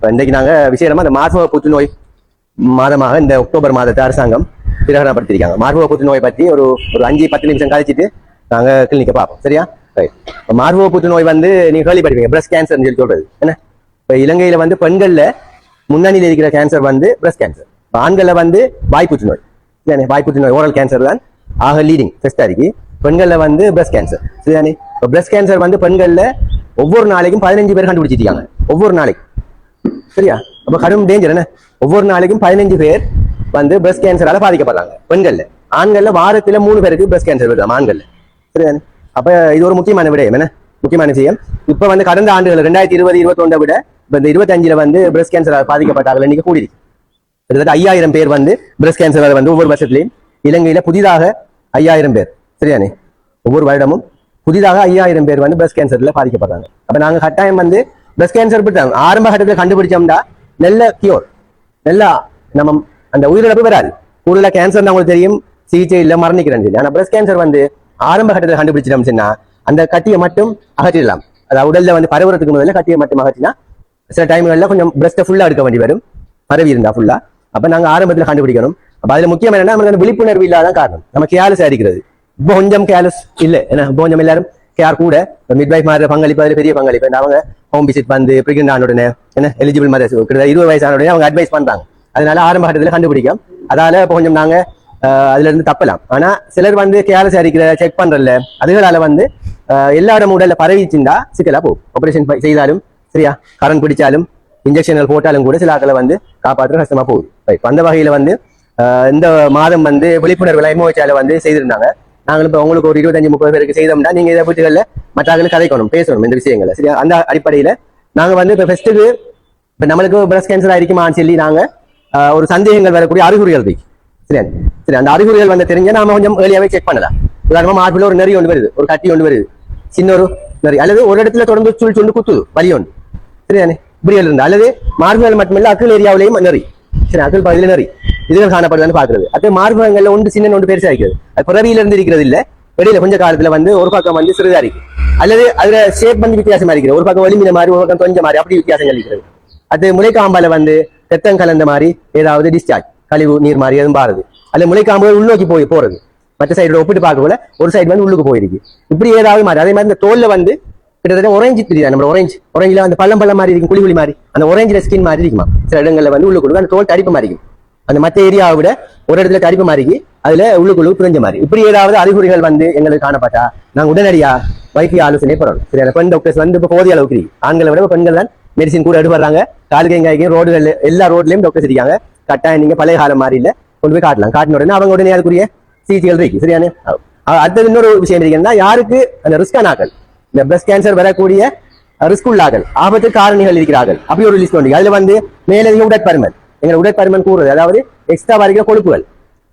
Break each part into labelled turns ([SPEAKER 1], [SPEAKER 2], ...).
[SPEAKER 1] இப்போ இன்றைக்கு நாங்கள் விசேஷமா இந்த மார்பக புற்றுநோய் மாதமாக இந்த அக்டோபர் மாதத்தை அரசாங்கம் பிரகடனப்படுத்திருக்காங்க மார்பக புற்றுநோய் பற்றி ஒரு ஒரு அஞ்சு பத்து நிமிஷம் கழிச்சிட்டு நாங்கள் கிளினிக்கை பார்ப்போம். சரியா? ரைட் இப்ப மார்பக புற்றுநோய் வந்து நீங்கள் கேள்விப்பட்டிருப்பீங்க பிரஸ்ட் கேன்சர்னு சொல்லி சொல்றது. என்ன? இப்போ இலங்கையில் வந்து பெண்களில் முன்னணியில் இருக்கிற கேன்சர் வந்து பிரஸ்ட் கேன்சர் ஆண்களில் வந்து வாய் புற்றுநோய். சரியானே வாய் புற்றுநோய் ஓரல் கேன்சர் தான் ஆக லீடிங் ஃபர்ஸ்ட் இருக்கு பெண்களில் வந்து பிரஸ்ட் கேன்சர் சரியானே இப்போ பிரஸ்ட் கேன்சர் வந்து பெண்களில் ஒவ்வொரு நாளைக்கும் பதினஞ்சு பேர் கண்டுபிடிச்சிருக்காங்க ஒவ்வொரு நாளைக்கு. சரியா? அப்ப கடும் டேஞ்சர் என்ன? ஒவ்வொரு நாளைக்கும் பதினஞ்சு பேர் வந்து பிரஸ்ட் கேன்சரால பாதிக்கப்படுறாங்க. பெண்கள்ல. ஆண்கள்ல வாரத்துல மூணு பேருக்கு பிரஸ்ட் கேன்சர் வருது ஆண்கள்ல. சரியா அப்ப இது ஒரு முக்கியமான விடயம். என்ன? முக்கியமான விஷயம். இப்ப வந்து கடந்த ஆண்டுகள் ரெண்டாயிரத்தி இருபது இருபத்தொண்டை விட இப்ப இந்த இருபத்தஞ்சுல வந்து பிரஸ்ட் கேன்சரால் பாதிக்கப்பட்டார்கள் இன்னைக்கு கூடியிருக்கு. கிட்டத்தட்ட ஐயாயிரம் பேர் வந்து பிரஸ்ட் கேன்சர் வந்து ஒவ்வொரு வருஷத்துலையும் இலங்கையில புதிதாக ஐயாயிரம் பேர். சரியானே ஒவ்வொரு வருடமும் புதிதாக ஐயாயிரம் பேர் வந்து பிரஸ்ட் கேன்சர்ல பாதிக்கப்படுறாங்க. அப்ப நாங்க கட்டாயம் வந்து பிரஸ்ட் கேன்சர் பற்றி ஆரம்ப கட்டத்தில் கண்டுபிடிச்சோம்னா நல்ல கியூர் நல்லா நம்ம அந்த உயிரிழப்பு வராது. கூடுதல கேன்சர் உங்களுக்கு தெரியும் சிகிச்சை இல்ல மரணிக்கிறேன் சொல்லி. ஆனா பிரஸ்ட் கேன்சர் வந்து ஆரம்ப கட்டத்தில் கண்டுபிடிச்சிட்டோம் சொன்னா அந்த கட்டியை மட்டும் அகற்றிடலாம். அதாவது உடல்ல வந்து பரவுறதுக்கு முதல்ல கட்டியை மட்டும் அகற்றினா சில டைம்கள்ல கொஞ்சம் பிரஸ்ட்டை ஃபுல்லா எடுக்க வேண்டி வரும். பரவி இருந்தா ஃபுல்லா அப்ப நாங்க ஆரம்பத்துல கண்டுபிடிக்கணும். அப்ப அதுல முக்கியம் என்னன்னா நமக்கு விழிப்புணர்வு இல்லாத காரணம். நம்ம கேலஸ் அடிக்கிறது இப்போ கொஞ்சம் கேலஸ் இல்ல. ஏன்னா கொஞ்சம் எல்லாரும் யார் கூட? மிட்வைஃப் மாதிரி பங்களிப்பு அதில் பெரிய பங்களிப்பு. அவங்க ஹோம் விசிட் வந்து பிரெக்னென்ட் ஆன உடனே என்ன எலிஜிபிள் மதர்ஸ் கிட்ட இருபது வயசான உடனே அவங்க அட்வைஸ் பண்ணுறாங்க அதனால ஆரம்ப கட்டத்தில் கண்டுபிடிக்கும். அதால இப்போ கொஞ்சம் நாங்கள் அதுல இருந்து தப்பலாம். ஆனா சிலர் வந்து கேர்லஸ் அடிக்கிற செக் பண்றதுல அதுகளால வந்து ஆஹ், எல்லா இடம் உடல்ல பரவிச்சுண்டா சிக்கலா போகும். ஆப்ரேஷன் செய்தாலும் சரியா? கரண்ட் பிடிச்சாலும் இன்ஜெக்ஷன்கள் போட்டாலும் கூட சில ஆக்களை வந்து காப்பாற்ற கஷ்டமா போகுது. Right. அந்த வகையில வந்து இந்த மாதம் வந்து விழிப்புணர்வு எம்ஓச்சால வந்து செய்திருந்தாங்க. நாங்களும் இப்போ உங்களுக்கு ஒரு இருபத்தஞ்சு முப்பது பேருக்கு செய்தோம்னா நீங்க இதை வீட்டுகளில் மற்றவர்களுக்கு கதைக்கணும் பேசணும் இந்த விஷயங்களை. சரியா? அந்த அடிப்படையில நாங்க வந்து இப்போ ஃபெஸ்ட்டுக்கு இப்போ நம்மளுக்கு பிரஸ்ட் கேன்சர் ஆயிருக்குமான்னு சொல்லி நாங்க ஒரு சந்தேகங்கள் வரக்கூடிய அறிகுறிகள் இருக்கு சரியா? சரி அந்த அறிகுறிகள் வந்து தெரிஞ்சால் நாம கொஞ்சம் ஏர்லியாகவே செக் பண்ணலாம். உதாரணமாக மார்பில் ஒரு நெறி ஒன்று வருது ஒரு கட்டி ஒன்று வருது சின்ன ஒரு நெறி அல்லது ஒரு இடத்துல தொடர்ந்து சுள் சுண்டு குத்துது வலி ஒன்று. சரியானே இப்படிகள் இருந்தா அல்லது மார்புகள் மட்டுமில்ல அக்கல் ஏரியாவிலையும் நெறி. சரி அக்கல் பகுதியில் நெறி இதுகள் காணப்படுதுன்னு பாக்குறது அதே மார்பகங்கள்ல ஒன்று சின்ன ஒன்று பெருசா இருக்கிறது அது பிறவியில இருந்து இருக்கிறது இல்ல. வெளியில கொஞ்ச காலத்துல வந்து ஒரு பக்கம் வந்து சிறிதா இருக்கு. அல்லது அதுல ஷேப் வந்து வித்தியாசமா இருக்கிறது. ஒரு பக்கம் வலிமின மாதிரி ஒரு பக்கம் கொஞ்சம் மாதிரி அப்படி வித்தியாசங்கள் இருக்கிறது. அது முளைக்காம்பால வந்து ரத்தம் கலந்த மாதிரி ஏதாவது டிஸ்சார்ஜ் கழிவு நீர் மாதிரி எதுவும் பாருது. அல்ல முளைக்காம்புகள் உள்நோக்கி போய் போறது. மற்ற சைடு ஒப்பிட்டு பார்க்கல ஒரு சைடு வந்து உள்ளுக்கு போயிருக்கு. இப்படி ஏதாவது மாதிரி அதே மாதிரி இந்த தோல்ல வந்து கிட்டத்தட்ட ஒரேஞ்சு தெரியுதா? நம்ம ஒரேஞ்சு ஒரேஞ்சில் அந்த பள்ளம் பள்ளம் மாதிரி இருக்கும் குழி மாதிரி. அந்த ஒரேஞ்சில் ஸ்கின் மாதிரி இருக்குமா? சில இடங்களில் வந்து உள்ளுக்குள்ள அந்த தோல் தடிப்பு மாதிரி இருக்கும். அந்த மற்ற ஏரியாவை விட ஒரு இடத்துல தடிப்பு மாதிரி அதுல உள்ளுக்குள்ள புரிஞ்ச மாதிரி. இப்படி ஏதாவது அறிகுறிகள் வந்து எங்களுக்கு காணப்பட்டா நாங்க உடனடியா வைத்திய ஆலோசனை பெறணும். சரி அந்த பெண் டாக்டர்ஸ் வந்து இப்போ போதிய அளவுக்கு ஆண்களை விட பெண்கள் தான் மெடிசின் கூட எடுப்படுறாங்க காலுக்கு எங்காய்க்கும் ரோடுகள் எல்லா ரோட்லயும் டாக்டர்ஸ் இருக்காங்க. கட்டாயம் நீங்க பழைய காலம் மாதிரி இல்ல கொண்டு போய் காட்டலாம். காட்டின உடனே அவங்க உடனே அதுக்குரிய சிகிச்சைகள் இருக்கு. சரியானே? அடுத்தது இன்னொரு விஷயம் இருக்குன்னா யாருக்கு அந்த ரிஸ்கான ஆக்கள் இந்த பிரஸ்ட் கேன்சர் வரக்கூடிய ரிஸ்க் உள்ளார்கள் ஆபத்து காரணிகள் இருக்கிறார்கள். அப்படி ஒரு லிஸ்ட் உண்டு அதுல வந்து மேலதிக உடற்பருமன். எங்க உடற்பருமன் கூறுறது. அதாவது எக்ஸ்ட்ரா வரைக்கும் கொழுப்புகள்.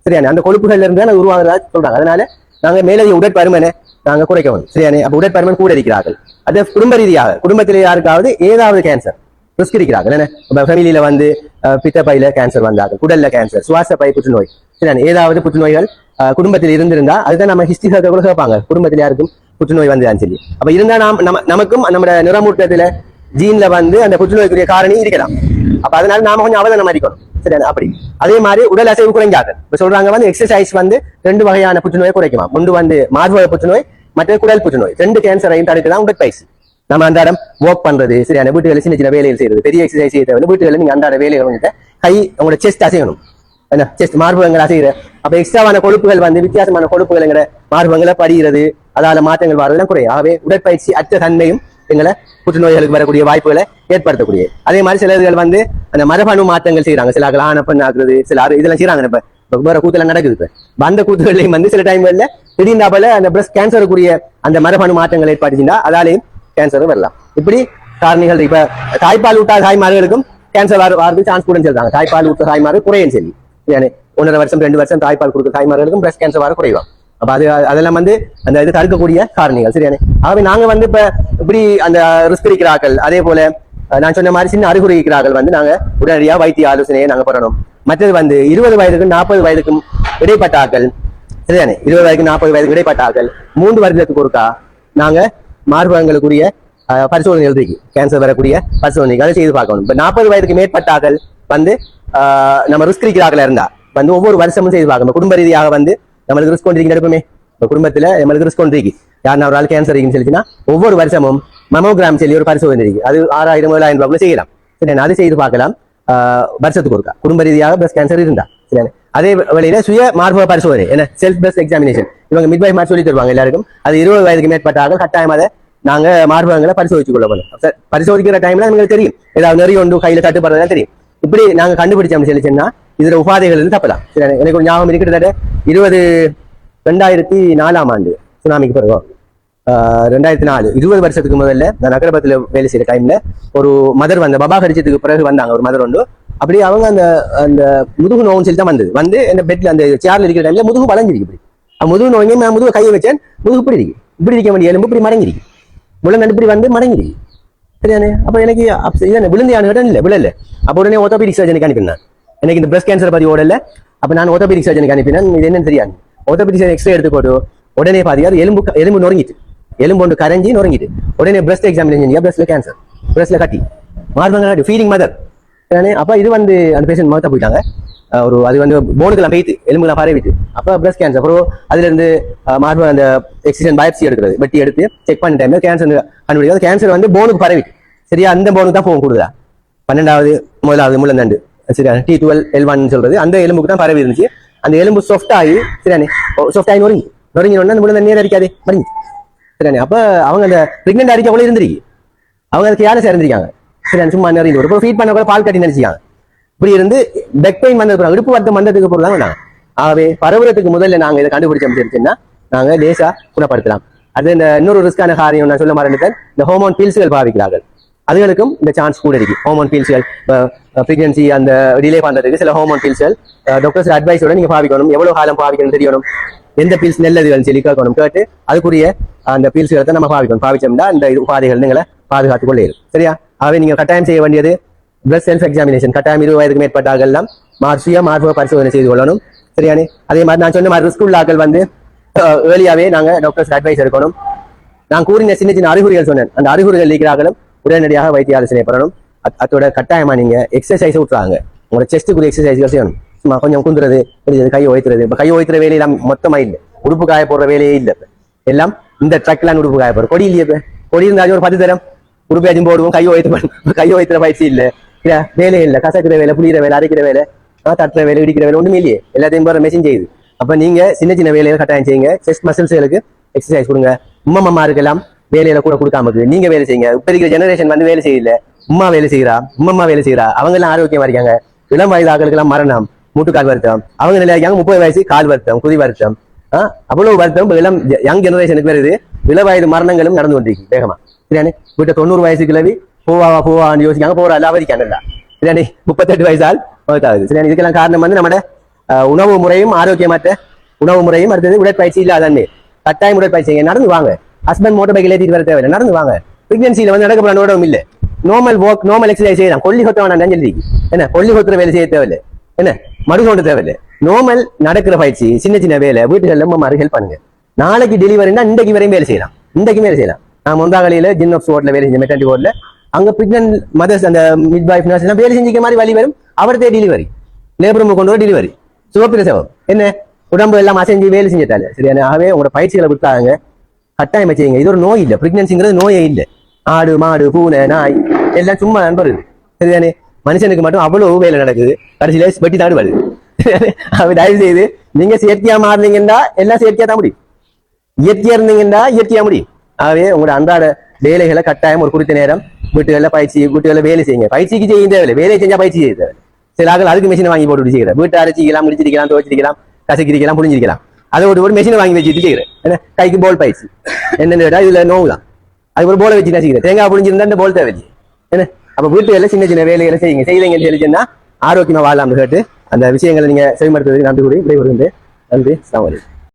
[SPEAKER 1] சரியான? அந்த கொழுப்புகள்ல இருந்து தான் அது உருவாகிறதா சொல்றாங்க. அதனால நாங்க மேலதிக உடற்பருமனை நாங்க குறைக்கணும் சரியானே? அப்ப உடற்பருமன் கூட இருக்கிறார்கள். அது குடும்ப ரீதியாக குடும்பத்திலே யாருக்காவது ஏதாவது கேன்சர் ரிஸ்க் இருக்கிறார்கள். என்ன ஃபேமிலியில வந்து பித்தப்பையில கேன்சர் வந்தார்கள். குடல்ல கேன்சர் சுவாச பை புற்றுநோய். சரியான? ஏதாவது புற்றுநோய்கள் குடும்பத்தில் இருந்திருந்தா அதுதான் நம்ம ஹிஸ்டரி கூட கேட்பாங்க. குடும்பத்தில் யாருக்கும் புற்றுநோய் வந்ததான்னு சொல்லி. அப்ப இருந்தா நாம் நம்ம நமக்கும் நம்ம நிறமூட்டத்துல ஜீன்ல வந்து அந்த புற்றுநோய்க்குரிய காரணி இருக்கலாம். அப்ப அதனால நாம கொஞ்சம் அவதானம் இருக்கணும். சரியா? அப்படி. அதே மாதிரி உடல் அசைவு குறைஞ்சாது. இப்ப சொல்றாங்க வந்து எக்ஸசைஸ் வந்து ரெண்டு வகையான புற்றுநோயை குறைக்குமா? ஒன்று வந்து மார்பக புற்றுநோய் மற்ற குடல் புற்றுநோய். ரெண்டு கேன்சரையும் தடுக்கலாம் உடற்பயிற்சி நம்ம அன்றாடம் ஒர்க் பண்றது சரியான வீட்டுகளை சின்ன சின்ன வேலைகள் செய்யறது பெரிய எக்ஸசைஸ் செய்யறது வீட்டுகளை நீங்க அன்றாட வேலைகள் வந்துட்டு கை உங்களோட செஸ்ட் அசையணும். என்ன? செஸ்ட் மார்பகங்கள் அசைகிற அப்ப எக்ஸ்ட்ராவான கொழுப்புகள் வந்து வித்தியாசமான கொழுப்புகள்ங்கிற மார்பகங்களை படிகிறது அதால மாற்றங்கள் வரலாம் குறையும். ஆகவே உடற்பயிற்சி அற்ற தன்மையும் எங்களை புற்றுநோய்களுக்கு வரக்கூடிய வாய்ப்புகளை ஏற்படுத்தக்கூடிய. அதே மாதிரி சிலர்கள் வந்து அந்த மரபணு மாற்றங்கள் செய்யறாங்க சில ஆன பெண் ஆகுறது சில ஆறு இதெல்லாம் செய்யறாங்க இப்ப வேற கூத்துல நடக்குது இப்ப. அந்த கூத்துகளையும் வந்து சில டைம்ல திடீர்னாப்பல அந்த பிரஸ்ட் கேன்சருக்குரிய அந்த மரபணு மாற்றங்கள் ஏற்பட்டுச்சுன்னா அதாலேயும் கேன்சரும் வரலாம். இப்படி காரணிகள் இப்ப தாய்ப்பால் ஊட்டா தாய்மார்களுக்கும் கேன்சர் வர வரது சான்ஸ் கூட சொல்றாங்க. தாய்ப்பால் ஊட்ட தாய்மார்கள் குறையும் சரி ஏன்னா ஒன்றரை வருஷம் ரெண்டு வருஷம் தாய்ப்பால் கொடுக்குற தாய்மார்களுக்கும் பிரஸ்ட் கேன்சர் வர குறைவாங்க அப்ப அது அதெல்லாம் வந்து அந்த இது தடுக்கக்கூடிய காரணிகள் சரியானே? ஆகவே நாங்க வந்து இப்ப இப்படி அந்த ரிஸ்க் இருக்கிறார்கள் அதே போல நான் சொன்ன மாதிரி சின்ன அறிகுறி இருக்கிறார்கள் வந்து நாங்க உடனடியா வைத்திய ஆலோசனையை நாங்க பெறணும் மற்றது வந்து இருபது வயதுக்கும் நாற்பது வயதுக்கும் இடைப்பட்டார்கள். சரியானே? சரிதானே இருபது வயதுக்கு நாற்பது வயதுக்கு இடைப்பட்டார்கள். மூன்று வருடத்துக்கு ஒருக்கா நாங்க மார்பகங்களுக்குரிய பரிசோதனை பரிசோதனைகள் கேன்சர் வரக்கூடிய பரிசோதனைகள் அதை செய்து பார்க்கணும். இப்ப நாற்பது வயதுக்கு மேற்பட்டாக்கள் வந்து நம்ம ரிஸ்க் இருக்கிறார்கள் இருந்தா வந்து ஒவ்வொரு வருஷமும் செய்து பார்க்கணும். குடும்ப ரீதியாக வந்து நம்மளுக்கு ரிஸ்க் கொண்டிருக்கிற எடுப்போமே. இப்ப குடும்பத்துல நம்மளுக்கு ரிஸ்க் கொண்டிருக்கு. யாருன்னா ஒரு ஆள் கேன்சர் இருக்குன்னு சொல்லிச்சுன்னா ஒவ்வொரு வருஷமும் மமோகிராம் சொல்லி ஒரு பரிசோதனை இருக்கு அது ஆறாயிரம் ஏழாயிரம் ரூபாய் செய்யலாம். சரி அது செய்து பார்க்கலாம். ஆஹ் வருஷத்துக்கு ஒருக்கா? குடும்ப ரீதியாக பிரஸ்ட் கேன்சர் இருந்தா. சரி அதே வழியில சுய மார்பக பரிசோதனை என்ன? செல்ஃப் பிரஸ்ட் எக்ஸாமினேஷன் இவங்க மிட் மாதிரி சொல்லி தருவாங்க எல்லாருக்கும். அது இருபது வயதுக்கு மேற்பட்டாக கட்டாயம் அதை நாங்க மார்பகங்களை பரிசோதிச்சு கொள்ள போனோம் பரிசோதிக்கிற டைம்ல எங்களுக்கு தெரியும். ஏதாவது நிறைய ஒன்று கையில தட்டுப்படுறதுலாம் தெரியும். இப்படி நாங்க கண்டுபிடிச்சோம்னு சொல்லி சொன்னா இதுல உபாதைகள் இருந்து தப்பலாம் எனக்கு ஒரு ஞாபகம் இருக்கிறத இருபது ரெண்டாயிரத்தி நாலாம் ஆண்டு சுனாமிக்கு பிறகு. ஆஹ் ரெண்டாயிரத்தி நாலு இருபது வருஷத்துக்கு முதல்ல நான் நகரபத்தில் வேலை செய்யற டைம்ல ஒரு மதர் வந்த பபா கடிச்சதுக்கு பிறகு வந்தாங்க ஒரு மதர் ஒன்று அப்படி அவங்க அந்த அந்த முதுகு நோவுன்னு சொல்லி தான் வந்தது. வந்து அந்த பெட்ல அந்த சேர்ல இருக்கிற டைம்ல முதுகு வளைஞ்சிருக்கு இப்படி. முதுகு நோய் நான் முதுகு கையை வச்சேன் முதுகு இப்படி இருக்கு. இப்படி இருக்க வேண்டிய எலும்பு இப்படி மடங்கிருக்கு முழங்கண்டு இப்படி வந்து மடங்கிருக்கு சரியானே அப்ப எனக்கு இதானே விழுந்தியான இல்லை விழல அப்ப உடனே ஓட்டோபீடிக் சர்ஜனுக்கு அனுப்பினேன் எனக்கு இந்த பிரஸ்ட் கேன்சர் பத்தி ஓடல அப்ப நான் ஓட்டோபீடிக் சர்ஜனுக்கு அனுப்பினேன் இது என்னன்னு தெரியாது ஓட்டோபீடிக் சர்ஜன் எக்ஸ்ரே எடுத்து போட்டு உடனே பாதியார் எலும்பு எலும்பு நொறுங்கிட்டு எலும்பு ஒன்று கரைஞ்சி நொறுங்கிட்டு உடனே பிரஸ்ட் எக்ஸாமினேஷன் பிரஸ்ட்ல கேன்சர் பிரஸ்ட்ல கட்டி மார்பங்க ஃபீலிங் மதர் சரியானே அப்ப இது வந்து அந்த பேஷண்ட் மௌத்தா போயிட்டாங்க ஒரு அது வந்து போனுக்கெல்லாம் பேய்த்து எலும்புலாம் பரவிட்டு அப்போ பிரஸ்ட் கேன்சர் அப்புறம் அதுல இருந்து மார்பு அந்த எக்ஸிஜன் பயாப்சி எடுக்கிறது. வெட்டி எடுத்து செக் பண்ண டைம்ல கேன்சர் கண்டுபிடிக்கிறது. கேன்சர் வந்து போனுக்கு பரவிட்டு சரியா? அந்த போனுக்கு தான் போகும் கூடுதா பன்னெண்டாவது முதலாவது முள்ளந்தண்டு சரியா? டி டுவெல் எல் ஒன் சொல்றது. அந்த எலும்புக்கு தான் பரவி இருந்துச்சு. அந்த எலும்பு soft ஆகி சரியானே soft ஆகி நொறுங்கி. நொறுங்கி அந்த முள்ளந்தண்டு நேரம் அடிக்காது மறிஞ்சு சரியானே அப்ப அவங்க அந்த பிரெக்னென்ட் அடிக்க கூட இருந்திருக்கு. அவங்க அதுக்கு யாரும் சேர்ந்திருக்காங்க? சரி சும்மா நிறைய ஒரு ஃபீட் பண்ண கூட பால் கட்டி நினைச்சிக்காங்க. இப்படி இருந்து பெக் பெயின் வந்ததுக்கு அப்புறம், இடுப்பு வருத்தம் வந்ததுக்கு பொருள் தான் ஆகவே பரவுறதுக்கு முதல்ல நாங்க இதை கண்டுபிடிச்சோம் தெரிஞ்சுன்னா நாங்க லேசா குணப்படுத்தலாம். அது இந்த இன்னொரு ரிஸ்கான காரியம் நான் சொல்ல மறந்துட்டேன். இந்த ஹோமோன் பீல்ஸுகள் பாவிக்கிறார்கள் அதுகளுக்கும் இந்த சான்ஸ் கூட இருக்கு. ஹோமோன் பீல்ஸுகள் ஃப்ரீக்வன்சி அந்த டிலே பண்ணுறதுக்கு சில ஹோமோன் பீல்ஸ்கள் டாக்டர்ஸ் அட்வைஸோட நீங்க பாவிக்கணும். எவ்வளவு காலம் பாவிக்கணும் தெரியணும். எந்த பீல்ஸ் நல்லதுகள் சொல்லி கேட்கணும். கேட்டு அதுக்குரிய அந்த பீல்ஸ்களை நம்ம பாவிக்கணும். பாவிச்சோம்னா இந்த உபாதைகள் நீங்களை பாதுகாத்துக் இருக்கும் சரியா? ஆகவே நீங்க கட்டாயம் செய்ய வேண்டியது பிளஸ் செல்ஃப் எக்ஸாமினேஷன் கட்டாயம் இருபது வயதுக்கு மேற்பட்டார்கள் எல்லாம் மார் சுய மார்பக பரிசோதனை செய்து கொள்ளணும். சரியானே? அதே மாதிரி நான் சொன்ன மாதிரி ரிஸ்க் உள்ளாக்கள் வந்து ஏர்லியாவே நாங்க டாக்டர்ஸ் அட்வைஸ் எடுக்கணும். நான் கூறின சின்ன சின்ன அறிகுறிகள் சொன்னேன். அந்த அறிகுறிகள் நீக்கிறார்களும் உடனடியாக வைத்திய ஆலோசனை பெறணும் அதோட அத்தோட கட்டாயமா நீங்க எக்ஸசைஸ் விட்டுறாங்க உங்களோட செஸ்ட்டுக்குரிய எக்ஸசைஸ்கள் செய்யணும். சும்மா கொஞ்சம் குந்துறது கொஞ்சம் கையை ஒய்த்துறது இப்போ கை ஒய்த்துற வேலையெல்லாம் மொத்தமா இல்லை. உடுப்பு காய போடுற வேலையே இல்லை எல்லாம் இந்த ட்ரக்லாம் உடுப்பு காய போடுற. கொடி இல்லையே இப்போ. கொடி இருந்தாலும் ஒரு பத்து தரம். உடுப்பேஜும் போடுவோம் கை வைத்து கை வைத்துற பயிற்சி இல்ல. இல்ல வேலை இல்லை. கசக்கிற வேலை புளியிற வேலை அரைக்கிற வேலை ஆ, தட்டுற வேலை இடிக்கிற வேலை ஒண்ணுமே இல்லையே. எல்லாத்தையும் போகிற மெஷின் செய்யுது. அப்ப நீங்க சின்ன சின்ன வேலையில கட்டாயம் செய்யுங்க. செஸ்ட் மசில்ஸ்களுக்கு எக்ஸசைஸ் கொடுங்க. உம்மா அம்மா இருக்கலாம் வேலையில கூட கொடுக்காம இருக்கு நீங்க வேலை செய்யுங்க. இப்போ இருக்கிற ஜெனரேஷன் வந்து வேலை செய்யல. உம்மா வேலை செய்யறா உம்மம்மா வேலை செய்யறா அவங்க எல்லாம் ஆரோக்கியமா இருக்காங்க. இளம் வயது ஆக்களுக்கெல்லாம் மரணம். மூட்டு கால் வருத்தம். அவங்க நிலையாங்க முப்பது வயசு கால் வருத்தம் குதி வருத்தம். ஆ, அவ்வளவு வருத்தம் இளம் யங் ஜெனரேஷனுக்கு வருது. இள வயது மரணங்களும் நடந்து கொண்டிருக்கு வேகமா. சரியானே வீட்டை தொண்ணூறு வயசு கிளவி போவாவா போவான்னு யோசிக்காங்க போறா எல்லாம் அவதிக்காங்கல்ல முப்பத்தெட்டு வயசால் ஆகுது சரி இதுக்கெல்லாம் காரணம் வந்து நம்மட உணவு முறையும் ஆரோக்கியமற்ற உணவு முறையும் அடுத்தது உடற்பயிற்சி இல்லாதன்னு கட்டாயம் உடற்பயிற்சி நடந்து வாங்க ஹஸ்பண்ட் மோட்டர் பைக்கில் ஏற்றிட்டு வர தேவையில்லை நடந்து வாங்க பிரெக்னன்சியில் வந்து நடக்க போகிற நோடவும் இல்லை நார்மல் ஒர்க் நார்மல் எக்ஸசைஸ் செய்யலாம் கொல்லி கொத்த வேணாம் சொல்லி என்ன கொல்லி கொத்துற வேலை செய்ய தேவையில்லை என்ன மடு தோண்ட தேவையில்லை நார்மல் நடக்கிற பயிற்சி சின்ன சின்ன வேலை வீட்டுல ரொம்ப மாதிரி ஹெல்ப் பண்ணுங்க நாளைக்கு டெலிவரினா இன்றைக்கு வரையும் வேலை செய்யலாம் இன்றைக்கு வேலை செய்யலாம் நான் முந்தாகலையில ஜின் ஆஃப் வார்ட்ல வேலை செஞ்சேன் மெட்டாண்டி வார்ட்ல அங்க பிரெக்னன்ட் மதர்ஸ் அந்த மிட் வைஃப் நர்ஸ் எல்லாம் வேலை செஞ்சுக்க மாதிரி வழி வரும். அவர்தே டெலிவரி லேபர் ரூம் கொண்டு வர டெலிவரி சுகப்பிரசவம் என்ன? உடம்பு எல்லாம் அசைஞ்சு வேலை செஞ்சுட்டாங்க. சரியான ஆகவே உங்களோட பயிற்சிகளை கொடுத்தாங்க. கட்டாயம் செய்யுங்க இது ஒரு நோய் இல்லை. பிரெக்னன்சிங்கிறது நோயே இல்லை. ஆடு மாடு பூனை நாய் எல்லாம் சும்மா நண்பர்கள். சரிதானே? மனுஷனுக்கு மட்டும் அவ்வளவு வேலை நடக்குது. கடைசியில வெட்டி தாடு வருது அவ தயவு செய்து நீங்க செயற்கையா மாறினீங்கன்னா எல்லாம் செயற்கையா தான் முடியும். இயற்கையா இருந்தீங்கன்னா இயற்கையா முடியும். ஆகவே உங்களோட அன்றாட வேலைகளை கட்டாயம் ஒரு குறித்த நேரம் வீட்டுகளில் பயிற்சி வீட்டுகளில் வேலை செய்யுங்க. பயிற்சிக்கு செய்ய தேவையில்லை. வேலையை செஞ்சா பயிற்சி செய்ய தேவை சில ஆட்கள் அதுக்கு மிஷினை வாங்கி போட்டு செய்கிறேன் வீட்டை அரைச்சிக்கலாம் முடிச்சிருக்கலாம் துவச்சிருக்கலாம் கசக்கிரிக்கலாம் புரிஞ்சிருக்கலாம் அதை ஒரு ஒரு மிஷினை வாங்கி வச்சுட்டு செய்கிறேன் என்ன கைக்கு போல் பயிற்சி. என்னென்னு கேட்டால் இதுல நோவு தான். அது ஒரு போல வச்சு தான் செய்கிறேன் தேங்காய் புரிஞ்சிருந்தா இந்த போல் தேவை என்ன அப்ப வீட்டுகளில் சின்ன சின்ன வேலைகளை செய்யுங்க. செய்யலைங்கன்னு சொல்லிச்சுன்னா ஆரோக்கியமா வாழலாம்னு கேட்டு அந்த விஷயங்களை நீங்க செவிமடுத்ததுக்கு நன்றி கூறி விடைபெறுகின்றேன். நன்றி. சாமி